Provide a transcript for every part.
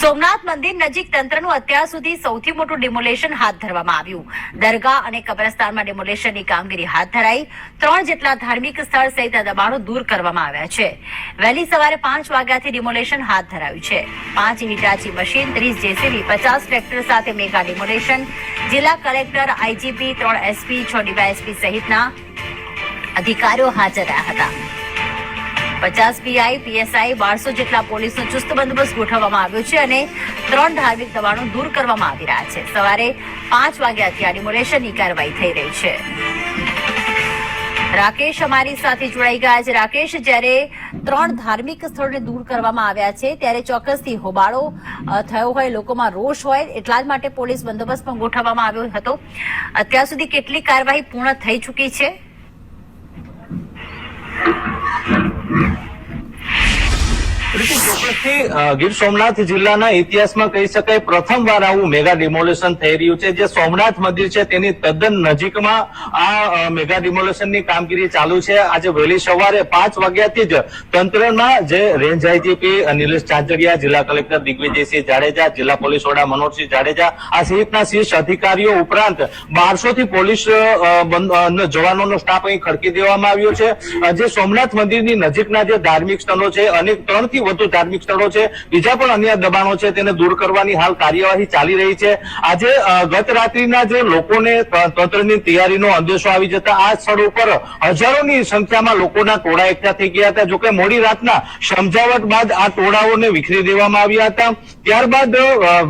સોમનાથ મંદિર નજીક તંત્રનું અત્યાર સુધી સૌથી મોટું ડિમોલેશન હાથ ધરવામાં આવ્યું. દરગાહ અને કબ્રસ્તાનમાં ડિમોલેશનની કામગીરી હાથ ધરાઈ ત્રણ જેટલા ધાર્મિક સ્થળ સહિત દબાણો દૂર કરવામાં આવ્યા છે. વહેલી સવારે પાંચ વાગ્યાથી ડિમોલેશન હાથ ધરાયું છે. પાંચ હિટાચી મશીન, ત્રીસ જેસીબી, પચાસ ટ્રેક્ટર સાથે મેગા ડિમોલેશન જિલ્લા કલેક્ટર, આઈજીપી, ત્રણ એસપી, છ ડીવાયએસપી સહિતના અધિકારીઓ હાજર રહ્યા હતા. પચાસ પીઆઈ, પીએસઆઈ, બારસો જેટલા પોલીસનો ચુસ્ત બંદોબસ્ત ગોઠવવામાં આવ્યો છે અને ત્રણ ધાર્મિક દબાણો દૂર કરવામાં આવી રહ્યા છે. સવારે પાંચ વાગ્યાથી આ ડિમોલેશનની કાર્યવાહી થઈ રહી છે. રાકેશ અમારી સાથે જોડાઈ ગયા છે. રાકેશ, જ્યારે ત્રણ ધાર્મિક સ્થળોને દૂર કરવામાં આવ્યા છે, ત્યારે ચોક્કસથી હોબાળો થયો હોય, લોકોમાં રોષ હોય, એટલા જ માટે પોલીસ બંદોબસ્ત પણ ગોઠવવામાં આવ્યો હતો. અત્યાર સુધી કેટલી કાર્યવાહી પૂર્ણ થઈ ચૂકી છે? Yeah. ગીર સોમનાથ જિલ્લાના ઇતિહાસમાં કહી શકાય પ્રથમવાર આવું મેગા ડિમોલેશન થઈ રહ્યું છે. જે સોમનાથ મંદિર છે તેની તદ્દન નજીકમાં આ મેગા ડિમોલેશનની કામગીરી ચાલુ છે. આજે વહેલી સવારે પાંચ વાગ્યાથી જ તંત્રના જે રેન્જ આઈજીપી નિલેશ ચાંચડિયા, જિલ્લા કલેક્ટર દિગ્વિજયસિંહ જાડેજા, જિલ્લા પોલીસ વડા મનોજસિંહ જાડેજા, આ સહિતના શીર્ષ અધિકારીઓ ઉપરાંત બારસો થી પોલીસ જવાનોનો સ્ટાફ અહીં ખડકી દેવામાં આવ્યો છે. જે સોમનાથ મંદિરની નજીકના જે ધાર્મિક સ્થળો છે અને ત્રણથી વધુ ધાર્મિક સ્થળો છે. બીજા પણ અન્ય દબાણો છે તેને દૂર કરવાની હાલ કાર્યવાહી ચાલી રહી છે. આજે ગત રાત્રિના જે લોકોને તંત્રની તૈયારીનો અંદેશો આવી જતા આ સ્થળ ઉપર હજારોની સંખ્યામાં લોકોના ટોળા એકઠા થઈ ગયા હતા. જોકે મોડી રાતના સમજાવટ બાદ આ ટોળાઓને વિખરી દેવામાં આવ્યા હતા. ત્યારબાદ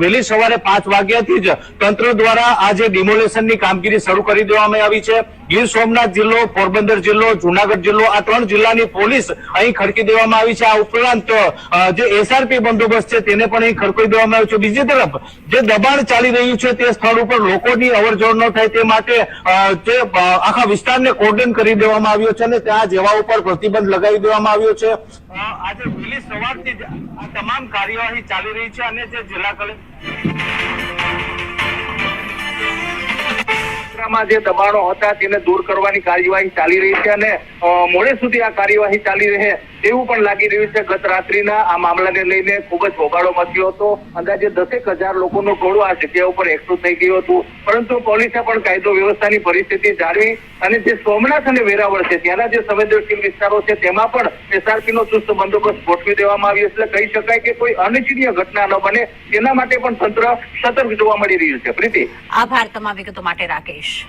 વહેલી સવારે પાંચ વાગ્યાથી જ તંત્ર દ્વારા આ જે ડિમોલેશનની કામગીરી શરૂ કરી દેવામાં આવી છે. ગીર સોમનાથ જિલ્લો, પોરબંદર જિલ્લો, જુનાગઢ જિલ્લો, આ ત્રણ જિલ્લાની પોલીસ અહીં ખડકી દેવામાં આવી છે. આ ઉપરાંત જે એસઆરપી બંદોબસ્ત છે તેને પણ અહીં ખડકી દેવામાં આવ્યો છે. બીજી તરફ, જે દબાણ ચાલી રહ્યું છે તે સ્થળ ઉપર લોકોની અવરજવર ન થાય તે માટે તે આખા વિસ્તારને કોર્ડન કરી દેવામાં આવ્યો છે અને ત્યાં જેવા ઉપર પ્રતિબંધ લગાવી દેવામાં આવ્યો છે. આજે વહેલી સવારથી જ આ તમામ કાર્યવાહી ચાલી રહી છે અને જે જિલ્લા કલેક્ટર ક્ષેત્રમાં જે દબાણો હતા તેને દૂર કરવાની કાર્યવાહી ચાલી રહી છે અને મોડે સુધી આ કાર્યવાહી ચાલી રહે એવું પણ લાગી રહ્યું છે, ગત રાત્રિના આ મામલાને લઈને ખૂબ જ હોબાળો મચ્યો હતો. અંદાજે દસેક હજાર લોકોનું ટોળું આ જગ્યા ઉપર એકઠું થઈ ગયું હતું. પરંતુ પોલીસે પણ કાયદો વ્યવસ્થાની પરિસ્થિતિ જાળવી અને જે સોમનાથ અને વેરાવળ છે, ત્યાંના જે સંવેદનશીલ વિસ્તારો છે, તેમાં પણ એસઆરપી નો ચુસ્ત બંદોબસ્ત ગોઠવી દેવામાં આવ્યો એટલે કહી શકાય કે કોઈ અનિચ્છનીય ઘટના ન બને. તેના માટે પણ તંત્ર સતર્ક જોવા મળી રહ્યું છે. પ્રીતિ. આભાર. તમામ વિગતો માટે રાકેશ.